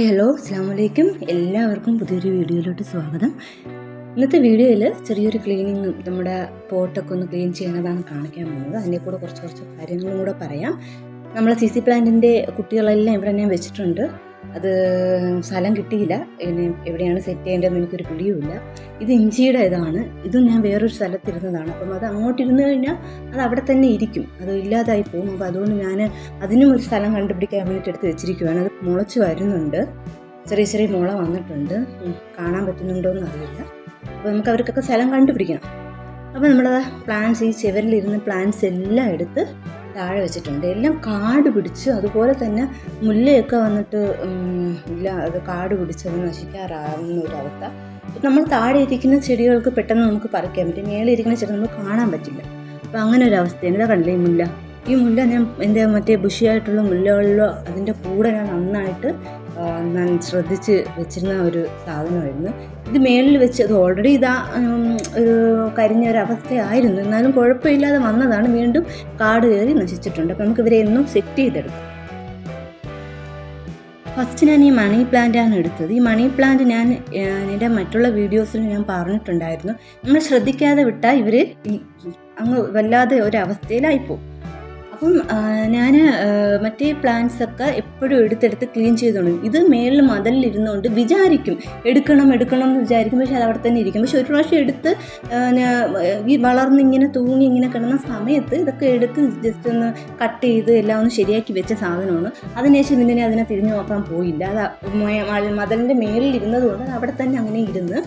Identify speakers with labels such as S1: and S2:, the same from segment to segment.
S1: Hi hello. അസ്സാമലൈക്കും എല്ലാവർക്കും പുതിയൊരു വീഡിയോയിലോട്ട് സ്വാഗതം. ഇന്നത്തെ വീഡിയോയിൽ ചെറിയൊരു ക്ലീനിങ് നമ്മുടെ പോട്ടൊക്കെ ഒന്ന് ക്ലീൻ ചെയ്യുന്നതാണ് കാണിക്കാൻ പോകുന്നത്. അതിന്റെ കൂടെ കുറച്ച് കുറച്ച് കാര്യങ്ങളും കൂടെ പറയാം. നമ്മളെ സി സി പ്ലാന്റിന്റെ കുട്ടികളെല്ലാം ഇവിടെ ഞാൻ വെച്ചിട്ടുണ്ട്. അത് സ്ഥലം കിട്ടിയില്ല. ഇനി എവിടെയാണ് സെറ്റ് ചെയ്യേണ്ടതെന്ന് എനിക്കൊരു പിടിയുമില്ല. ഇത് ഇഞ്ചിയുടെ ഇതാണ്. ഇതും ഞാൻ വേറൊരു സ്ഥലത്തിരുന്നതാണ്. അപ്പം അത് അങ്ങോട്ടിരുന്ന് കഴിഞ്ഞാൽ അത് അവിടെ തന്നെ ഇരിക്കും. അത് ഇല്ലാതായി പോകും. അപ്പോൾ അതുകൊണ്ട് ഞാൻ അതിനും ഒരു സ്ഥലം കണ്ടുപിടിക്കാൻ വേണ്ടിയിട്ട് എടുത്ത് വെച്ചിരിക്കുകയാണ് അത് മുളച്ച് വരുന്നുണ്ട്. ചെറിയ ചെറിയ മുള വന്നിട്ടുണ്ട്. കാണാൻ പറ്റുന്നുണ്ടോ എന്ന് അറിയില്ല അപ്പോൾ നമുക്ക് അവർക്കൊക്കെ സ്ഥലം കണ്ടുപിടിക്കണം. അപ്പോൾ നമ്മൾ പ്ലാൻസ് ഈ ചെവരിലിരുന്ന് പ്ലാൻസ് എല്ലാം എടുത്ത് താഴെ വെച്ചിട്ടുണ്ട്. എല്ലാം കാട് പിടിച്ച് അതുപോലെ തന്നെ മുല്ലയൊക്കെ വന്നിട്ട് ഇല്ല അത് കാട് പിടിച്ചത് നശിക്കാറാവുന്ന ഒരു അവസ്ഥ. നമ്മൾ താഴെ ഇരിക്കുന്ന ചെടികൾക്ക് പെട്ടെന്ന് നമുക്ക് പറിക്കാൻ പറ്റും. മേലെ ഇരിക്കുന്ന ചെടി നമുക്ക് കാണാൻ പറ്റില്ല. അപ്പോൾ അങ്ങനെ ഒരു അവസ്ഥയാണ്. ഇതാ കണ്ടില്ലേ ഈ മുല്ല? ഈ മുല്ല ഞാൻ എന്താ മറ്റേ ബുഷിയായിട്ടുള്ള മുല്ലകളിലോ അതിന്റെ കൂടെ ഞാൻ നന്നായിട്ട് ഞാൻ ശ്രദ്ധിച്ച് വെച്ചിരുന്ന ഒരു സാധനമായിരുന്നു. ഇത് മേളിൽ വെച്ച് അത് ഓൾറെഡി ഇതാ ഒരു കരിഞ്ഞ ഒരു അവസ്ഥയായിരുന്നു. എന്നാലും കുഴപ്പമില്ലാതെ വന്നതാണ്. വീണ്ടും കാട് കയറി നശിച്ചിട്ടുണ്ട്. അപ്പം നമുക്ക് ഇവരെ എന്നും സെറ്റ് ചെയ്തെടുക്കാം. ഫസ്റ്റ് ഞാൻ ഈ മണി പ്ലാന്റാണ് എടുത്തത്. ഈ മണി പ്ലാന്റ് ഞാൻ എന്റെ മറ്റുള്ള വീഡിയോസിൽ ഞാൻ പറഞ്ഞിട്ടുണ്ടായിരുന്നു. നമ്മൾ ശ്രദ്ധിക്കാതെ വിട്ടാൽ ഇവർ അങ്ങ് വല്ലാതെ ഒരവസ്ഥയിലായിപ്പോവും അപ്പം ഞാൻ മറ്റേ പ്ലാന്റ്സ് ഒക്കെ എപ്പോഴും എടുത്തെടുത്ത് ക്ലീൻ ചെയ്തോളും. ഇത് മേളിൽ മതിലിരുന്നുകൊണ്ട് വിചാരിക്കും എടുക്കണം എടുക്കണം എന്ന് വിചാരിക്കും. പക്ഷെ അത് അവിടെ തന്നെ ഇരിക്കും. പക്ഷെ ഒരു പ്രാവശ്യം എടുത്ത് ഈ വളർന്നിങ്ങനെ തൂങ്ങി ഇങ്ങനെ കിടന്ന സമയത്ത് ഇതൊക്കെ എടുത്ത് ജസ്റ്റ് ഒന്ന് കട്ട് ചെയ്ത് എല്ലാം ഒന്ന് ശരിയാക്കി വെച്ച സാധനമാണ്. അതിനുശേഷം ഇതിനെ അതിനെ തിരിഞ്ഞു നോക്കാൻ പോയില്ല? അത് മതലിന്റെ മേളിൽ ഇരുന്നതുകൊണ്ട് അവിടെ തന്നെ അങ്ങനെ ഇരുന്ന്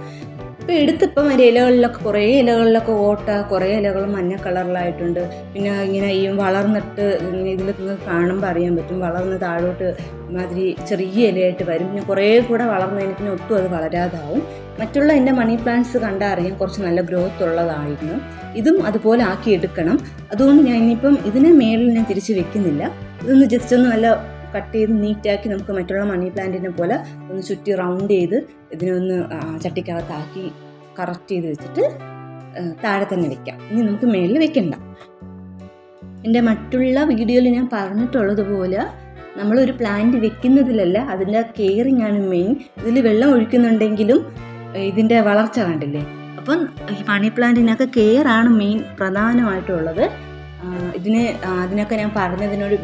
S1: ഇപ്പോൾ എടുത്തിപ്പം ഒരു ഇലകളിലൊക്കെ കുറേ ഇലകളിലൊക്കെ ഓട്ട കുറേ ഇലകൾ മഞ്ഞ കളറിലായിട്ടുണ്ട്. പിന്നെ ഇങ്ങനെ ഈ വളർന്നിട്ട് ഇതിൽ കാണുമ്പോൾ അറിയാൻ പറ്റും. വളർന്ന് താഴോട്ട് മാതിരി ചെറിയ ഇലയായിട്ട് വരും. പിന്നെ കുറേ കൂടെ വളർന്നതിന് പിന്നെ ഒട്ടും അത് വളരാതാവും. മറ്റുള്ള എന്റെ മണി പ്ലാന്റ്സ് കണ്ടാൽ അറിയാം കുറച്ച് നല്ല ഗ്രോത്ത് ഉള്ളതായിരുന്നു. ഇതും അതുപോലെ ആക്കി എടുക്കണം. അതുകൊണ്ട് ഞാൻ ഇനിയിപ്പം ഇതിനെ മേളിൽ ഞാൻ തിരിച്ച് വെക്കുന്നില്ല. ഇതൊന്ന് ജസ്റ്റ് ഒന്ന് നല്ല കട്ട് ചെയ്ത് നീറ്റാക്കി നമുക്ക് മറ്റുള്ള മണി പ്ലാന്റിനെ പോലെ ഒന്ന് ചുറ്റി റൗണ്ട് ചെയ്ത് ഇതിനൊന്ന് ചട്ടിക്കകത്താക്കി കറക്റ്റ് ചെയ്ത് വെച്ചിട്ട് താഴെ തന്നെ വെക്കാം. ഇനി നമുക്ക് മേളിൽ വെക്കണ്ട. എന്റെ മറ്റുള്ള വീഡിയോയിൽ ഞാൻ പറഞ്ഞിട്ടുള്ളതുപോലെ നമ്മളൊരു പ്ലാന്റ് വെക്കുന്നതിലല്ല അതിന്റെ കെയറിങ് ആണ് മെയിൻ. ഇതിൽ വെള്ളം ഒഴിക്കുന്നുണ്ടെങ്കിലും ഇതിന്റെ വളർച്ച കണ്ടില്ലേ? അപ്പം ഈ മണി പ്ലാന്റിനൊക്കെ കെയർ ആണ് മെയിൻ പ്രധാനമായിട്ടുള്ളത്. ഇതിന് അതിനൊക്കെ ഞാൻ പറഞ്ഞതിനൊരു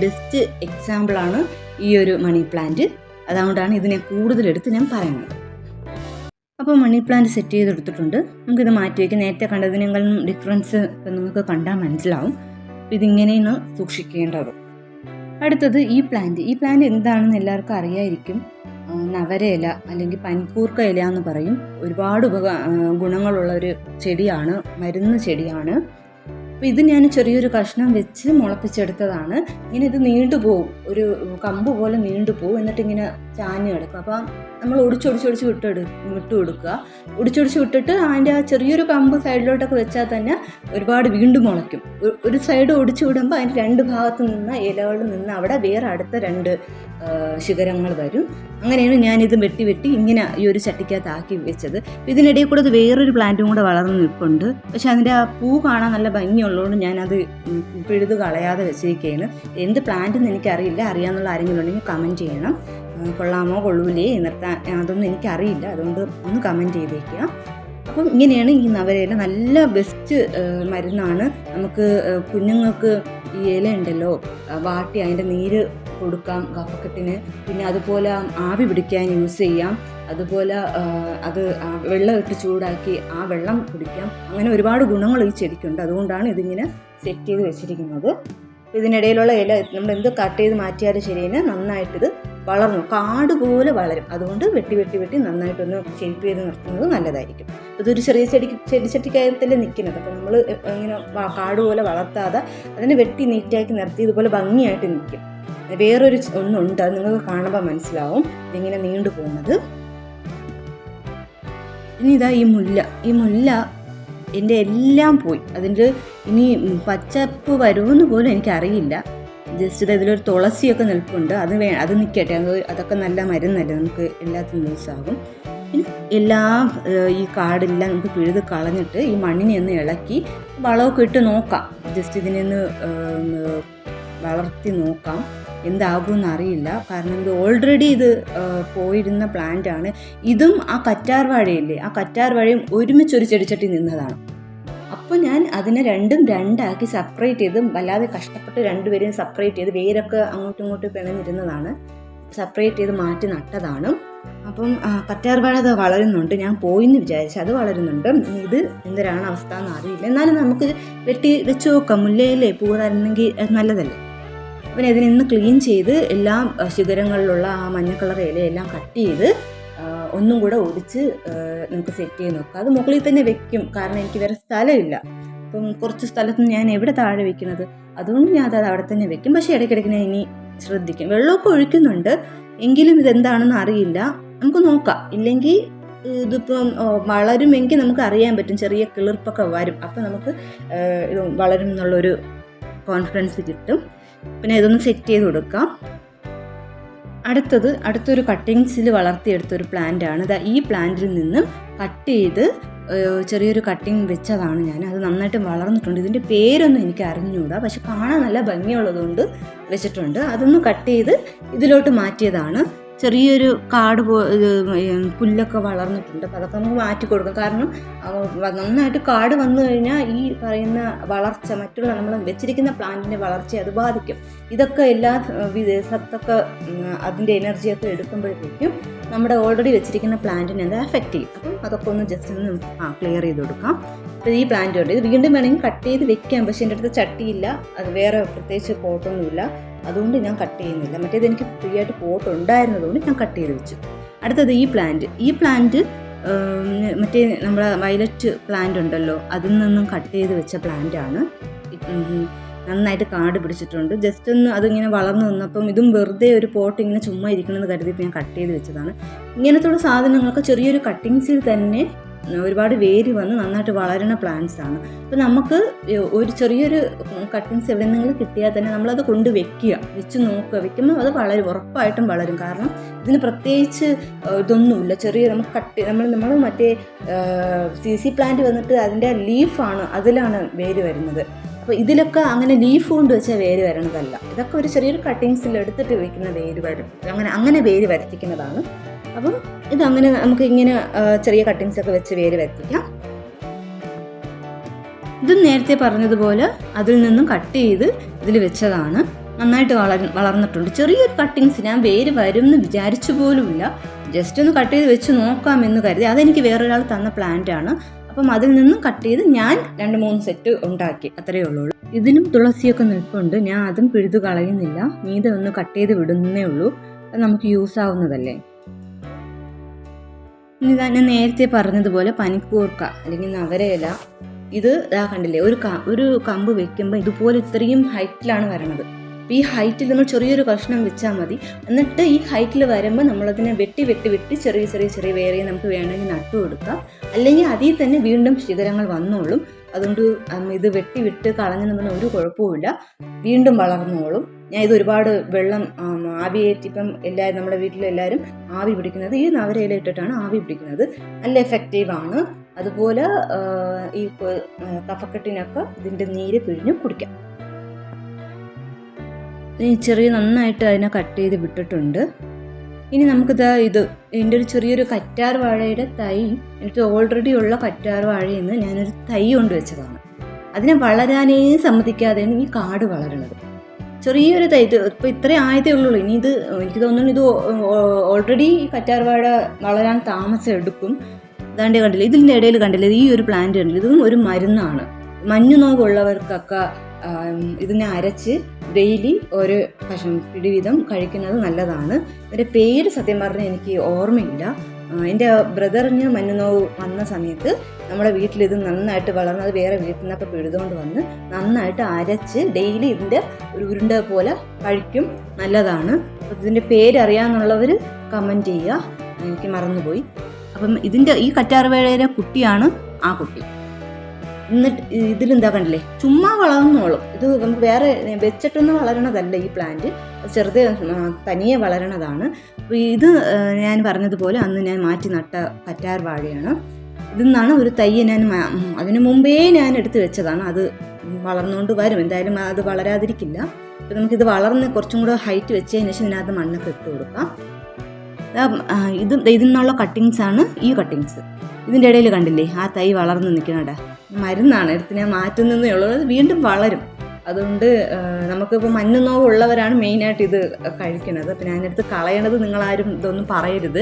S1: ബെസ്റ്റ് എക്സാമ്പിളാണ് ഈ ഒരു മണി പ്ലാന്റ് അതുകൊണ്ടാണ് ഇതിനെ കൂടുതലെടുത്ത് ഞാൻ പറയുന്നത്. അപ്പോൾ മണി പ്ലാന്റ് സെറ്റ് ചെയ്തെടുത്തിട്ടുണ്ട്. നമുക്കിത് മാറ്റി വയ്ക്കാം നേരത്തെ കണ്ടതിനേക്കാളും ഡിഫറൻസ് നിങ്ങൾക്ക് കണ്ടാൽ മനസ്സിലാവും. ഇതിങ്ങനെയാണ് സൂക്ഷിക്കേണ്ടത്. അടുത്തത് ഈ പ്ലാന്റ് ഈ പ്ലാന്റ് എന്താണെന്ന് എല്ലാവർക്കും അറിയായിരിക്കും. ഇല അല്ലെങ്കിൽ പനിക്കൂർക്ക ഇല എന്ന് പറയും. ഒരുപാട് ഉപക ഗുണങ്ങളുള്ള ഒരു ചെടിയാണ് മരുന്ന് ചെടിയാണ്. അപ്പോൾ ഇത് ഞാൻ ചെറിയൊരു കഷ്ണം വെച്ച് മുളപ്പിച്ചെടുത്തതാണ്. ഇങ്ങനെ ഇത് നീണ്ടു നീണ്ടുപോകും ഒരു കമ്പ് പോലെ നീണ്ടു നീണ്ടുപോകും എന്നിട്ട് ഇങ്ങനെ ചാഞ്ഞ് കിടക്കും. അപ്പം നമ്മൾ ഒടിച്ചൊടിച്ചൊടിച്ച് വിട്ടെടു വിട്ടു കൊടുക്കുക. ഒടിച്ചൊടിച്ച് വിട്ടിട്ട് അതിന്റെ ആ ചെറിയൊരു കമ്പ് സൈഡിലോട്ടൊക്കെ വെച്ചാൽ തന്നെ ഒരുപാട് വീണ്ടും മുളയ്ക്കും. ഒരു സൈഡ് ഒടിച്ചു വിടുമ്പോൾ അതിന്റെ രണ്ട് ഭാഗത്ത് നിന്ന് ഇലകളിൽ നിന്ന് അവിടെ വേറെ അടുത്ത രണ്ട് ശിഖരങ്ങൾ വരും. അങ്ങനെയാണ് ഞാനിത് വെട്ടി വെട്ടി ഇങ്ങനെ ഈ ഒരു ചട്ടിക്കകത്ത് ആക്കി വെച്ചത്. ഇതിനിടയിൽ കൂടെ അത് വേറൊരു പ്ലാന്റും കൂടെ വളർന്ന് നിൽപ്പുണ്ട്. പക്ഷെ അതിന്റെ ആ പൂ കാണാൻ നല്ല ഭംഗിയുള്ളതുകൊണ്ട് ഞാനത് പിഴുത് കളയാതെ വെച്ചിരിക്കുകയാണ്. എന്ത് പ്ലാന്റ് എന്ന് എനിക്കറിയില്ല. അറിയാമെന്നുള്ള ആരെങ്കിലും ഉണ്ടെങ്കിൽ കമന്റ് ചെയ്യണം. കൊള്ളാമോ കൊള്ളൂലേ നിർത്താൻ അതൊന്നും എനിക്കറിയില്ല. അതുകൊണ്ട് ഒന്ന് കമന്റ് ചെയ്തേക്കുക. അപ്പം ഇങ്ങനെയാണ് ഈ നവരയില നല്ല ബെസ്റ്റ് മരുന്നാണ്. നമുക്ക് കുഞ്ഞുങ്ങൾക്ക് ഈ ഇല ഉണ്ടല്ലോ വാട്ടി അതിന്റെ നീര് കൊടുക്കാം കഫക്കെട്ടിന്. പിന്നെ അതുപോലെ ആവി പിടിക്കാൻ യൂസ് ചെയ്യാം. അതുപോലെ അത് വെള്ളം ഇട്ട് ചൂടാക്കി ആ വെള്ളം കുടിക്കാം. അങ്ങനെ ഒരുപാട് ഗുണങ്ങൾ ഈ ചെടിക്കുണ്ട്. അതുകൊണ്ടാണ് ഇതിങ്ങനെ സെറ്റ് ചെയ്ത് വെച്ചിരിക്കുന്നത്. ഇതിനിടയിലുള്ള ഇല നമ്മൾ എന്ത് കട്ട് ചെയ്ത് മാറ്റിയാലും ശരിയെന്ന് നന്നായിട്ടിത് വളർന്നു. കാട് പോലെ വളരും. അതുകൊണ്ട് വെട്ടി വെട്ടി വെട്ടി നന്നായിട്ടൊന്ന് ഷേപ്പ് ചെയ്ത് നിർത്തുന്നത് നല്ലതായിരിക്കും. അതൊരു ചെറിയ ചെടി ചെടിച്ചട്ടിക്കകത്തല്ലേ നിൽക്കുന്നത് അപ്പോൾ നമ്മൾ ഇങ്ങനെ കാട് പോലെ വളർത്താതെ അതിനെ വെട്ടി നീറ്റാക്കി നിർത്തി ഇതുപോലെ ഭംഗിയായിട്ട് നിൽക്കും. വേറൊരു ഒന്നുണ്ട്. അത് നിങ്ങൾക്ക് കാണുമ്പോൾ മനസ്സിലാവും. ഇതിങ്ങനെ നീണ്ടു പോകുന്നത്. ഇനി ഇതാ ഈ മുല്ല. ഈ മുല്ല എന്റെ എല്ലാം പോയി. അതിന്റെ ഇനി പച്ചപ്പ് വരുമെന്ന് പോലും എനിക്കറിയില്ല. ജസ്റ്റ് ഇത് ഇതിലൊരു തുളസിയൊക്കെ നിൽപ്പുണ്ട്. അത് വേ അത് നിൽക്കട്ടെ അത് അതൊക്കെ നല്ല മരുന്നല്ലേ? നമുക്ക് എല്ലാത്തിനും യൂസ് ആകും പിന്നെ എല്ലാം ഈ കാടെല്ലാം നമുക്ക് പിഴുത് കളഞ്ഞിട്ട് ഈ മണ്ണിനെ ഒന്ന് ഇളക്കി വളമൊക്കെ ഇട്ട് നോക്കാം. ജസ്റ്റ് ഇതിനെ ഒന്ന് വളർത്തി നോക്കാം. എന്താകുമെന്ന് അറിയില്ല. കാരണം ഇത് ഓൾറെഡി ഇത് പോയിരുന്ന പ്ലാന്റ് ആണ്. ഇതും ആ കറ്റാർ വാഴയില്ലേ ആ കറ്റാർവാഴയും ഒരുമിച്ച് ഒരു ചെടിച്ചട്ടി നിന്നതാണ്. അപ്പോൾ ഞാൻ അതിനെ രണ്ടും രണ്ടാക്കി സെപ്പറേറ്റ് ചെയ്ത് വല്ലാതെ കഷ്ടപ്പെട്ട് രണ്ടുപേരെയും സെപ്പറേറ്റ് ചെയ്ത് വേരൊക്കെ അങ്ങോട്ടും ഇങ്ങോട്ടും പിണഞ്ഞിരുന്നതാണ്. സെപ്പറേറ്റ് ചെയ്ത് മാറ്റി നട്ടതാണ്. അപ്പം പറ്റാർവാഴ അത് വളരുന്നുണ്ട്. ഞാൻ പോയിന്ന് വിചാരിച്ചു അത് വളരുന്നുണ്ട്. ഇത് എന്തൊരാണ് അവസ്ഥ എന്ന് അറിയില്ല. എന്നാലും നമുക്ക് വെട്ടി വെച്ച് നോക്കാം. മുല്ലയല്ലേ പൂവായിരുന്നെങ്കിൽ നല്ലതല്ലേ? അപ്പം ഇതിനെ ഇന്ന് ക്ലീൻ ചെയ്ത് എല്ലാ ശിഖരങ്ങളിലുള്ള ആ മഞ്ഞ കളർ ഇലയെല്ലാം കട്ട് ചെയ്ത് ഒന്നും കൂടെ ഒടിച്ച് നമുക്ക് സെറ്റ് ചെയ്ത് നോക്കാം. അത് മുകളിൽ തന്നെ വെക്കും. കാരണം എനിക്ക് വേറെ സ്ഥലമില്ല. അപ്പം കുറച്ച് സ്ഥലത്ത് ഞാൻ എവിടെ താഴെ വെക്കുന്നത് അതുകൊണ്ട് ഞാൻ അത് അവിടെ തന്നെ വെക്കും. പക്ഷേ ഇടയ്ക്കിടയ്ക്ക് ഞാൻ ഇനി ശ്രദ്ധിക്കും. വെള്ളമൊക്കെ ഒഴിക്കുന്നുണ്ട്. എങ്കിലും ഇതെന്താണെന്ന് അറിയില്ല. നമുക്ക് നോക്കാം. ഇല്ലെങ്കിൽ ഇതിപ്പം വളരുമെങ്കിൽ നമുക്ക് അറിയാൻ പറ്റും. ചെറിയ കിളിർപ്പൊക്കെ വരും. അപ്പം നമുക്ക് ഇത് വളരും എന്നുള്ളൊരു കോൺഫിഡൻസ് കിട്ടും. പിന്നെ ഇതൊന്ന് സെറ്റ് ചെയ്ത് കൊടുക്കാം. അടുത്തത് അടുത്തൊരു കട്ടിങ്സിൽ വളർത്തിയെടുത്തൊരു പ്ലാന്റ് ആണ്. ഈ പ്ലാന്റിൽ നിന്നും കട്ട് ചെയ്ത് ചെറിയൊരു കട്ടിങ് വെച്ചതാണ് ഞാൻ. അത് നന്നായിട്ട് വളർന്നിട്ടുണ്ട്. ഇതിന്റെ പേരൊന്നും എനിക്ക് അറിഞ്ഞുകൂടാ പക്ഷെ കാണാൻ നല്ല ഭംഗിയുള്ളതുകൊണ്ട് വെച്ചിട്ടുണ്ട്. അതൊന്ന് കട്ട് ചെയ്ത് ഇതിലോട്ട് മാറ്റിയതാണ്. ചെറിയൊരു കാട് പോ പുല്ലൊക്കെ വളർന്നിട്ടുണ്ട്. അപ്പോൾ അതൊക്കെ നമുക്ക് മാറ്റി കൊടുക്കും കാരണം നന്നായിട്ട് കാട് വന്നു കഴിഞ്ഞാൽ ഈ പറയുന്ന വളർച്ച മറ്റുള്ള നമ്മൾ വെച്ചിരിക്കുന്ന പ്ലാന്റിന്റെ വളർച്ചയെ അത് ബാധിക്കും. ഇതൊക്കെ എല്ലാ സത്തൊക്കെ അതിന്റെ എനർജിയൊക്കെ എടുക്കുമ്പോഴത്തേക്കും നമ്മുടെ ഓൾറെഡി വെച്ചിരിക്കുന്ന പ്ലാന്റിനെ അത് എഫക്റ്റ് ചെയ്യും. അപ്പം അതൊക്കെ ഒന്ന് ജസ്റ്റ് ഒന്ന് ആ ക്ലിയർ ചെയ്ത് കൊടുക്കാം. അപ്പോൾ ഈ പ്ലാന്റ് ഉണ്ട്. ഇത് വീണ്ടും വേണമെങ്കിൽ കട്ട് ചെയ്ത് വെക്കാം. പക്ഷേ എന്റെ അടുത്ത് ചട്ടിയില്ല. അത് വേറെ പ്രത്യേകിച്ച് പോട്ടൊന്നുമില്ല അതുകൊണ്ട് ഞാൻ കട്ട് ചെയ്യുന്നില്ല. മറ്റേത് എനിക്ക് ഫ്രീ ആയിട്ട് പോട്ട് ഉണ്ടായിരുന്നതുകൊണ്ട് ഞാൻ കട്ട് ചെയ്ത് വെച്ചു. അടുത്തത് ഈ പ്ലാന്റ് ഈ പ്ലാന്റ് മറ്റേ നമ്മുടെ വയലറ്റ് പ്ലാന്റ് ഉണ്ടല്ലോ അതിൽ നിന്നും കട്ട് ചെയ്ത് വെച്ച പ്ലാന്റ് ആണ്. നന്നായിട്ട് കാട് പിടിച്ചിട്ടുണ്ട്. ജസ്റ്റ് ഒന്ന് അതിങ്ങനെ വളർന്നു വന്നപ്പം ഇതും വെറുതെ ഒരു പോട്ട് ഇങ്ങനെ ചുമ്മാ ഇരിക്കണമെന്ന് കരുതിയിട്ട് ഞാൻ കട്ട് ചെയ്ത് വെച്ചതാണ്. ഇങ്ങനത്തുള്ള സാധനങ്ങളൊക്കെ ചെറിയൊരു കട്ടിങ്സിൽ തന്നെ ഒരുപാട് വേര് വന്ന് നന്നായിട്ട് വളരുന്ന പ്ലാന്റ്സ് ആണ്. അപ്പം നമുക്ക് ഒരു ചെറിയൊരു കട്ടിങ്സ് എവിടെ നിന്നെങ്കിലും കിട്ടിയാൽ തന്നെ നമ്മളത് കൊണ്ട് വെക്കുക. വെച്ച് നോക്കുക. വെക്കുമ്പോൾ അത് വളരും. ഉറപ്പായിട്ടും വളരും. കാരണം ഇതിന് പ്രത്യേകിച്ച് ഇതൊന്നുമില്ല. ചെറിയ നമുക്ക് കട്ട് നമ്മൾ നമ്മൾ മറ്റേ സി സി പ്ലാന്റ് വന്നിട്ട് അതിന്റെ ലീഫാണ് അതിലാണ് വേര് വരുന്നത്. അപ്പോൾ ഇതിലൊക്കെ അങ്ങനെ ലീഫ് കൊണ്ട് വെച്ചാൽ വേര് വരണതല്ല. ഇതൊക്കെ ഒരു ചെറിയൊരു കട്ടിങ്സിൽ എടുത്തിട്ട് വെക്കുന്ന വേര് വരും. അങ്ങനെ അങ്ങനെ വേര് വരുത്തിക്കുന്നതാണ്. അപ്പം ഇതങ്ങനെ നമുക്ക് ഇങ്ങനെ ചെറിയ കട്ടിങ്സ് ഒക്കെ വെച്ച് വേര് വരുത്തിക്കാം ഇതും നേരത്തെ പറഞ്ഞതുപോലെ അതിൽ നിന്നും കട്ട് ചെയ്ത് ഇതിൽ വെച്ചതാണ്. നന്നായിട്ട് വളർ വളർന്നിട്ടുണ്ട്. ചെറിയൊരു കട്ടിങ്സ് ഞാൻ വേര് വരും എന്ന് വിചാരിച്ചു പോലുമില്ല. ജസ്റ്റ് ഒന്ന് കട്ട് ചെയ്ത് വെച്ച് നോക്കാമെന്ന് കരുതി. അതെനിക്ക് വേറൊരാൾ തന്ന പ്ലാന്റ് ആണ്. അപ്പം അതിൽ നിന്നും കട്ട് ചെയ്ത് ഞാൻ രണ്ട് മൂന്ന് സെറ്റ് ഉണ്ടാക്കി. അത്രയേ ഉള്ളൂ. ഇതിലും തുളസിയൊക്കെ നിൽപ്പുണ്ട്. ഞാൻ അതും പിഴുതു കളയുന്നില്ല. മീതെ ഒന്ന് കട്ട് ചെയ്ത് വിടുന്നേ ഉള്ളൂ. അത് നമുക്ക് യൂസ് ആവുന്നതല്ലേ? ഇനി ഞാൻ നേരത്തെ പറഞ്ഞതുപോലെ പനിക്കൂർക്ക അല്ലെങ്കിൽ നവരയില ഇത് ഇതാ കണ്ടില്ലേ ഒരു ഒരു കമ്പ് വെക്കുമ്പോൾ ഇതുപോലെ ഇത്രയും ഹൈറ്റിലാണ് വരണത്. ഈ ഹൈറ്റിൽ നമ്മൾ ചെറിയൊരു കഷ്ണം വെച്ചാൽ മതി. എന്നിട്ട് ഈ ഹൈറ്റിൽ വരുമ്പോൾ നമ്മളതിനെ വെട്ടി വെട്ടി വെട്ടി ചെറിയ ചെറിയ ചെറിയ വേറെ നമുക്ക് വേണമെങ്കിൽ നട്ടു കൊടുക്കാം അല്ലെങ്കിൽ അതിൽ തന്നെ വീണ്ടും ശിഖരങ്ങൾ വന്നോളും. അതുകൊണ്ട് ഇത് വെട്ടി വിട്ട് കളഞ്ഞെന്ന് ഒരു കുഴപ്പവുമില്ല. വീണ്ടും വളർന്നോളും. ഞാൻ ഇത് ഒരുപാട് വെള്ളം ആം, ആവിയേറ്റ് ഇപ്പം എല്ലാവരും നമ്മുടെ വീട്ടിലെല്ലാവരും ആവി പിടിക്കുന്നത് ഈ നവരയില ഇട്ടിട്ടാണ് ആവി പിടിക്കുന്നത്. നല്ല എഫക്റ്റീവ് ആണ്. അതുപോലെ ഈ കഫക്കെട്ടിനൊക്കെ ഇതിന്റെ നീര് പിഴിഞ്ഞ് കുടിക്കാം. ഈ ചെറിയ നന്നായിട്ട് അതിനെ കട്ട് ചെയ്ത് വിട്ടിട്ടുണ്ട്. ഇനി നമുക്കിത് ഇത് എന്റെ ഒരു ചെറിയൊരു കറ്റാർ വാഴയുടെ തൈ എനിക്ക് ഓൾറെഡി ഉള്ള കറ്റാർ വാഴയിൽ നിന്ന് ഞാനൊരു തൈ കൊണ്ട് വെച്ചതാണ്. അതിനെ വളരാനേ സമ്മതിക്കാതെയാണ് ഈ കാട് വളരുന്നത്. ചെറിയൊരു തൈ ഇത് ഇപ്പം ഇത്രേ ആയതേ ഉള്ളൂ. ഇനി ഇത് എനിക്ക് തോന്നുന്നു ഇത് ഓൾറെഡി കറ്റാർ വാഴ വളരാൻ താമസം എടുക്കും. ഇതാണ്ട് കണ്ടില്ല? ഇതിന്റെ ഇടയിൽ കണ്ടില്ല? ഈ ഒരു പ്ലാന്റ് കണ്ടില്ല? ഇതും ഒരു മരുന്നാണ്. മഞ്ഞു നോവുള്ളവർക്കൊക്കെ ആം, ഇതിനെ അരച്ച് ഡെയിലി ഒരു ഭക്ഷണം പിടി വീതം കഴിക്കുന്നത് നല്ലതാണ്. ഇതിന്റെ പേര് സത്യം പറഞ്ഞാൽ എനിക്ക് ഓർമ്മയില്ല. എന്റെ ബ്രദറിന് മഞ്ഞുനോവ് വന്ന സമയത്ത് നമ്മുടെ വീട്ടിൽ ഇത് നന്നായിട്ട് വളർന്ന് അത് വേറെ വീട്ടിൽ നിന്നൊക്കെ പിഴുതുകൊണ്ട് വന്ന് നന്നായിട്ട് അരച്ച് ഡെയിലി ഇതിന്റെ ഒരു ഉരുണ്ട പോലെ കഴിക്കും. നല്ലതാണ്. അപ്പോൾ ഇതിന്റെ പേരറിയാമെന്നുള്ളവർ കമന്റ് ചെയ്യുക. എനിക്ക് മറന്നുപോയി. അപ്പം ഇതിന്റെ ഈ കറ്റാർവേഴയുടെ കുട്ടിയാണ് ആ കുട്ടി. എന്നിട്ട് ഇതിലെന്താ കണ്ടില്ലേ? ചുമ്മാ വളർന്നോളും. ഇത് നമുക്ക് വേറെ വെച്ചിട്ടൊന്നും വളരണതല്ല ഈ പ്ലാന്റ് ചെറുതെ തനിയെ വളരണതാണ്. അപ്പോൾ ഇത് ഞാൻ പറഞ്ഞതുപോലെ അന്ന് ഞാൻ മാറ്റി നട്ട കറ്റാർ വാഴയാണ്. ഇതിൽ നിന്നാണ് ഒരു തയ്യ് ഞാൻ അതിനു മുമ്പേ ഞാൻ എടുത്തു വെച്ചതാണ്. അത് വളർന്നുകൊണ്ട് വരും. എന്തായാലും അത് വളരാതിരിക്കില്ല. അപ്പോൾ നമുക്കിത് വളർന്ന് കുറച്ചും കൂടെ ഹൈറ്റ് വെച്ചതിന് ശേഷം ഇതിനകത്ത് മണ്ണൊക്കെ ഇട്ട് കൊടുക്കാം. ഇത് ഇതിൽ നിന്നുള്ള കട്ടിങ്സാണ് ഈ കട്ടിങ്സ് ഇതിന്റെ ഇടയിൽ കണ്ടില്ലേ? ആ തൈ വളർന്ന് നിൽക്കണടാ മരുന്നാണ്. എടുത്ത് ഞാൻ മാറ്റുന്നതേ ഉള്ളൂ. അത് വീണ്ടും വളരും. അതുകൊണ്ട് നമുക്കിപ്പോൾ മഞ്ഞുനോവ് ഉള്ളവരാണ് മെയിനായിട്ട് ഇത് കഴിക്കുന്നത്. അപ്പം ഞാനെടുത്ത് കളയണത് നിങ്ങളാരും ഇതൊന്നും പറയരുത്.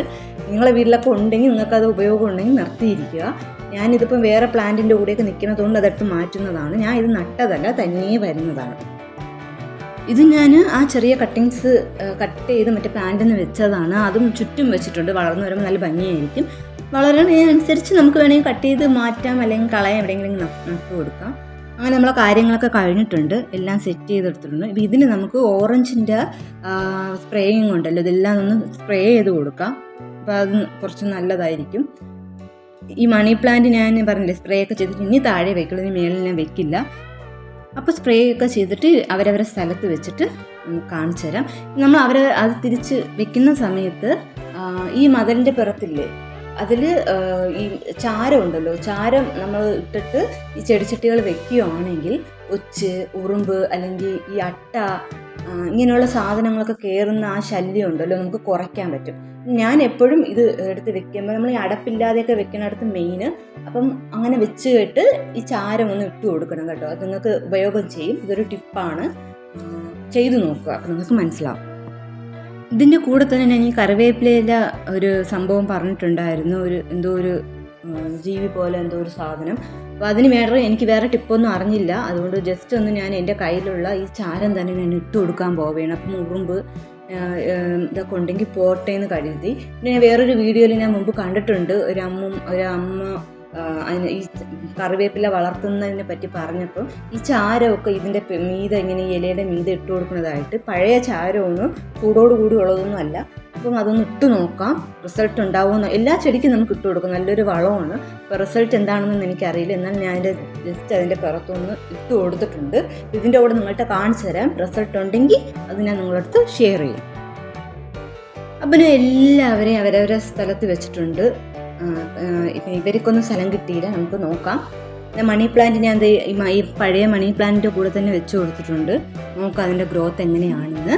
S1: നിങ്ങളെ വീട്ടിലൊക്കെ ഉണ്ടെങ്കിൽ നിങ്ങൾക്ക് അത് ഉപയോഗം ഉണ്ടെങ്കിൽ നിർത്തിയിരിക്കുക. ഞാനിതിപ്പം വേറെ പ്ലാന്റിന്റെ കൂടെയൊക്കെ നിൽക്കുന്നതുകൊണ്ട് അതെടുത്ത് മാറ്റുന്നതാണ്. ഞാൻ ഇത് നട്ടതല്ല തനിയെ വരുന്നതാണ്. ഇത് ഞാൻ ആ ചെറിയ കട്ടിങ്സ് കട്ട് ചെയ്ത് മറ്റേ പ്ലാന്റിൽ നിന്ന് വെച്ചതാണ്. അതും ചുറ്റും വെച്ചിട്ടുണ്ട്. വളർന്നു വരുമ്പോൾ നല്ല ഭംഗിയായിരിക്കും. വളരണതിനനുസരിച്ച് നമുക്ക് വേണമെങ്കിൽ കട്ട് ചെയ്ത് മാറ്റാം അല്ലെങ്കിൽ കളയാം എവിടെയെങ്കിലും നട്ട് കൊടുക്കാം. അങ്ങനെ നമ്മളെ കാര്യങ്ങളൊക്കെ കഴിഞ്ഞിട്ടുണ്ട്. എല്ലാം സെറ്റ് ചെയ്തെടുത്തിട്ടുണ്ട്. ഇപ്പം ഇതിന് നമുക്ക് ഓറഞ്ചിന്റെ സ്പ്രേയും ഉണ്ടല്ലോ ഇതെല്ലാം ഒന്ന് സ്പ്രേ ചെയ്ത് കൊടുക്കാം. അപ്പോൾ അത് കുറച്ച് നല്ലതായിരിക്കും. ഈ മണി പ്ലാന്റ് ഞാൻ പറഞ്ഞില്ലേ സ്പ്രേ ഒക്കെ ചെയ്തിട്ട് ഇനി താഴെ വെക്കുള്ളൂ ഇനി മേളിൽ ഞാൻ വെക്കില്ല. അപ്പോൾ സ്പ്രേ ഒക്കെ ചെയ്തിട്ട് അവരവരെ സ്ഥലത്ത് വെച്ചിട്ട് കാണിച്ചു തരാം നമ്മൾ അവരെ അത് തിരിച്ച് വെക്കുന്ന സമയത്ത് ഈ മതിലിന്റെ പിറത്തില്ലേ അതിൽ ഈ ചാരം ഉണ്ടല്ലോ ചാരം നമ്മൾ ഇട്ടിട്ട് ഈ ചെടിച്ചട്ടികൾ വെക്കുകയാണെങ്കിൽ ഒച്ച് ഉറുമ്പ് അല്ലെങ്കിൽ ഈ അട്ട ഇങ്ങനെയുള്ള സാധനങ്ങളൊക്കെ കയറുന്ന ആ ശല്യം ഉണ്ടല്ലോ നമുക്ക് കുറയ്ക്കാൻ പറ്റും. ഞാൻ എപ്പോഴും ഇത് എടുത്ത് വെക്കുമ്പോൾ നമ്മൾ ഈ അടപ്പില്ലാതെയൊക്കെ വെക്കുന്നിടത്ത് മെയിൻ അപ്പം അങ്ങനെ വെച്ച് കേട്ട് ഈ ചാരം ഒന്ന് ഇട്ട് കൊടുക്കണം കേട്ടോ. അത് നിങ്ങൾക്ക് ഉപയോഗം ചെയ്യും. ഇതൊരു ടിപ്പാണ്. ചെയ്തു നോക്കുക. നിങ്ങൾക്ക് മനസ്സിലാവും. ഇതിന്റെ കൂടെ തന്നെ ഞാൻ ഈ കറിവേപ്പിലയില ഒരു സംഭവം പറഞ്ഞിട്ടുണ്ടായിരുന്നു. ഒരു എന്തോ ഒരു ജീവി പോലെ എന്തോ ഒരു സാധനം. അപ്പോൾ അതിന് വേറെ എനിക്ക് വേറെ ടിപ്പൊന്നും അറിഞ്ഞില്ല. അതുകൊണ്ട് ജസ്റ്റ് ഒന്ന് ഞാൻ എന്റെ കയ്യിലുള്ള ഈ ചാരം തന്നെ ഞാൻ ഇട്ട് കൊടുക്കാൻ പോവുകയാണ്. അപ്പം മുറുമ്പ് ഇതൊക്കെ ഉണ്ടെങ്കിൽ പോട്ടെ എന്ന് കരുതി. പിന്നെ വേറൊരു വീഡിയോയിൽ ഞാൻ മുമ്പ് കണ്ടിട്ടുണ്ട്. ഒരു ഒരമ്മ ഒരു അമ്മ അതിന് ഈ കറിവേപ്പില വളർത്തുന്നതിനെ പറ്റി പറഞ്ഞപ്പോൾ ഈ ചാരമൊക്കെ ഇതിന്റെ മീത ഇങ്ങനെ ഇലയുടെ മീത ഇട്ട് കൊടുക്കുന്നതായിട്ട് പഴയ ചാരമൊന്നും കൂടോടുകൂടി ഉള്ളതൊന്നും അല്ല. അപ്പം അതൊന്ന് ഇട്ട് നോക്കാം. റിസൾട്ട് ഉണ്ടാവുമെന്ന് എല്ലാ ചെടിക്കും നമുക്ക് ഇട്ട് കൊടുക്കും. നല്ലൊരു വളമാണ്. അപ്പോൾ റിസൾട്ട് എന്താണെന്നൊന്നും എനിക്കറിയില്ല. എന്നാൽ ഞാൻ അതിന്റെ ജസ്റ്റ് അതിന്റെ പുറത്തുനിന്ന് ഇട്ട് കൊടുത്തിട്ടുണ്ട്. ഇതിന്റെ കൂടെ നിങ്ങളുടെ കാണിച്ചു തരാം. റിസൾട്ട് ഉണ്ടെങ്കിൽ അത് ഞാൻ നിങ്ങളടുത്ത് ഷെയർ ചെയ്യാം. അപ്പം എല്ലാവരെയും അവരവരെ സ്ഥലത്ത് വെച്ചിട്ടുണ്ട്. ഇവർക്കൊന്നും സ്ഥലം കിട്ടിയില്ല. നമുക്ക് നോക്കാം. മണി പ്ലാന്റ് ഞാൻ ഈ പഴയ മണി പ്ലാന്റിന്റെ കൂടെ തന്നെ വെച്ച് കൊടുത്തിട്ടുണ്ട്. നോക്കാം അതിന്റെ ഗ്രോത്ത് എങ്ങനെയാണെന്ന്.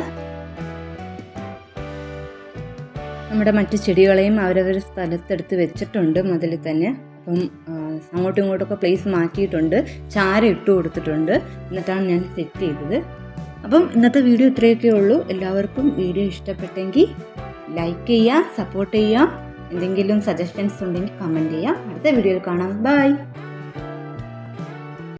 S1: നമ്മുടെ മറ്റ് ചെടികളെയും അവരവർ സ്ഥലത്തെടുത്ത് വെച്ചിട്ടുണ്ട് മുതലിൽ തന്നെ. അപ്പം അങ്ങോട്ടും ഇങ്ങോട്ടൊക്കെ പ്ലേസ് മാറ്റിയിട്ടുണ്ട്. ചാരം ഇട്ട് കൊടുത്തിട്ടുണ്ട്. എന്നിട്ടാണ് ഞാൻ സെറ്റ് ചെയ്തത്. അപ്പം ഇന്നത്തെ വീഡിയോ ഇത്രയൊക്കെ ഉള്ളൂ. എല്ലാവർക്കും വീഡിയോ ഇഷ്ടപ്പെട്ടെങ്കിൽ ലൈക്ക് ചെയ്യുക സപ്പോർട്ട് ചെയ്യുക. എന്തെങ്കിലും സജഷൻസ് ഉണ്ടെങ്കിൽ കമന്റ് ചെയ്യാം. അടുത്ത വീഡിയോയിൽ കാണാം. ബൈ